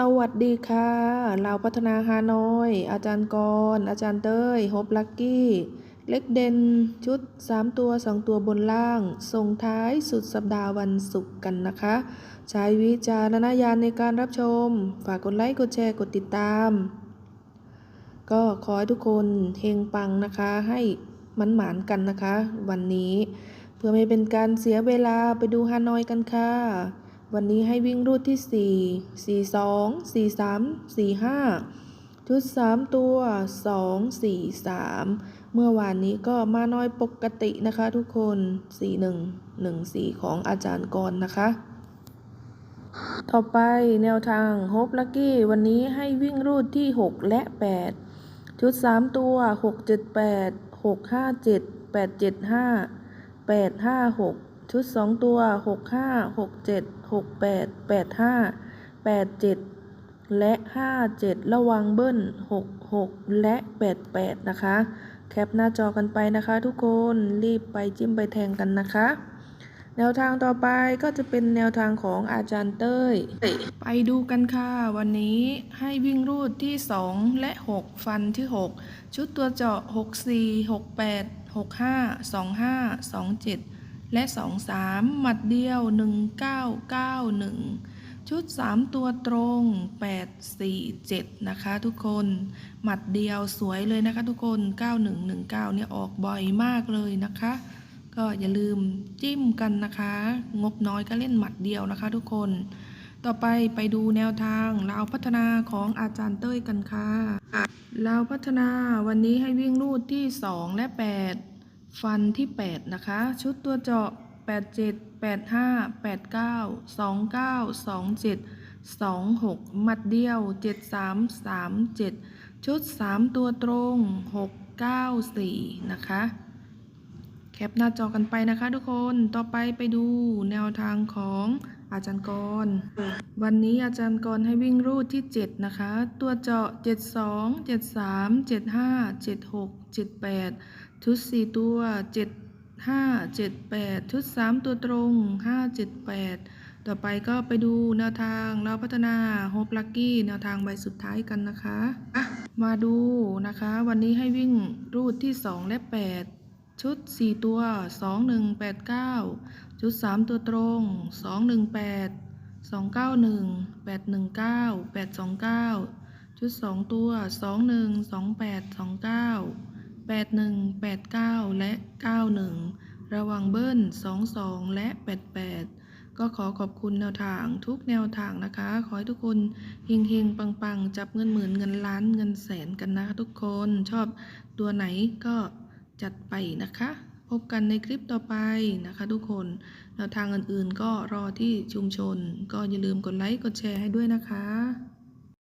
สวัสดีค่ะเราพัฒนาฮานอย อาจารย์กร อาจารย์เต้ยโฮบลักกี้ เล็กเด่นชุด 3 ตัว 2 ตัวบนล่าง ส่งท้ายสุดสัปดาห์วันศุกร์กันนะคะ ใช้วิจารณญาณในการรับชม ฝากกดไลค์ กดแชร์ กดติดตาม ก็ขอให้ทุกคนเฮงปังนะคะ ให้มันหมานกันนะคะ วันนี้ เพื่อไม่เป็นการเสียเวลาไปดูฮานอยกันค่ะ วันนี้ให้วิ่งรูดที่ 4 4 2 4 3 4 5 ชุด 3 ตัว 2 4 3 เมื่อวานนี้ก็มาน้อยปกตินะคะทุกคน 4 1 1 4 ของอาจารย์กรนะคะ ต่อไปแนวทางโฮปลักกี้วันนี้ให้วิ่งรูดที่ 6 และ 8 ชุด 3 ตัว 6 7 8 6 5 7 8 7 5 8 5 6 ชุด2ตัว6 5 6 7 6 8 8 5 8 7และ5 7ระวังเบิ้ล6 6และ8 8นะคะ แคปหน้าจอกันไปนะคะ ทุกคนรีบไปจิ้มไปแทงกันนะคะ แนวทางต่อไปก็จะเป็นแนวทางของอาจารย์เต้ย ไปดูกันค่ะ วันนี้ให้วิ่งรูดที่ 2 และ 6 ฟันที่ 6 ชุดตัวเจาะ 6 4 6 8 6 5 2 5 2 7 และ 2 3 หมัดเดียว 1 9 9 1 ชุด 3 ตัวตรง 8 4 7 นะคะทุกคน หมัดเดียวสวยเลยนะคะทุกคน 9119 เนี่ยออกบ่อยมากเลยนะคะ ก็อย่าลืมจิ้มกันนะคะ งบน้อยก็เล่นหมัดเดียวนะคะทุกคน ต่อไปไปดูแนวทางลาพัฒนาของอาจารย์เต้ยกันค่ะลาพัฒนาวันนี้ให้วิ่งรูดที่ 2 และ 8 ฟันที่ 8 นะคะ ชุดตัวเจาะ 87 85 89 29 27 26 หมัดเดียว 73 37 ชุด 3 ตัวตรง 694 นะคะ แคปหน้าจอกันไปนะคะทุกคน ต่อไปไปดูแนวทางของ อาจารย์กร วันนี้อาจารย์กรให้วิ่งรูดที่ 7 นะคะ ตัวเจาะ 72 73 75 76 78ชุด4ตัว 75 78ชุด3ตัวตรง 578 ต่อไปก็ไปดูแนวทางเราพัฒนาโฮปลักกี้แนวทางใบสุดท้ายกันนะคะอะมาดูนะคะ วันนี้ให้วิ่งรูดที่ 2 และ 8 ชุด 4 ตัว 2189 ชุด 3 ตัวตรง 218 291 819 829 ชุด 2 ตัว 21 28 29 81 89 และ 91 ระวังเบิ้ล 22 และ 88 ก็ขอขอบคุณแนวทางทุกแนวทางนะคะ ขอให้ทุกคนเฮงๆ ปังๆ จับเงินหมื่นเงินล้านเงินแสนกันนะคะทุกคนชอบตัวไหนก็ จัดไปนะคะ พบกันในคลิปต่อไปนะคะ ทุกคนแนวทางอื่นๆก็รอที่ชุมชน ก็อย่าลืมกดไลค์กดแชร์ให้ด้วยนะคะ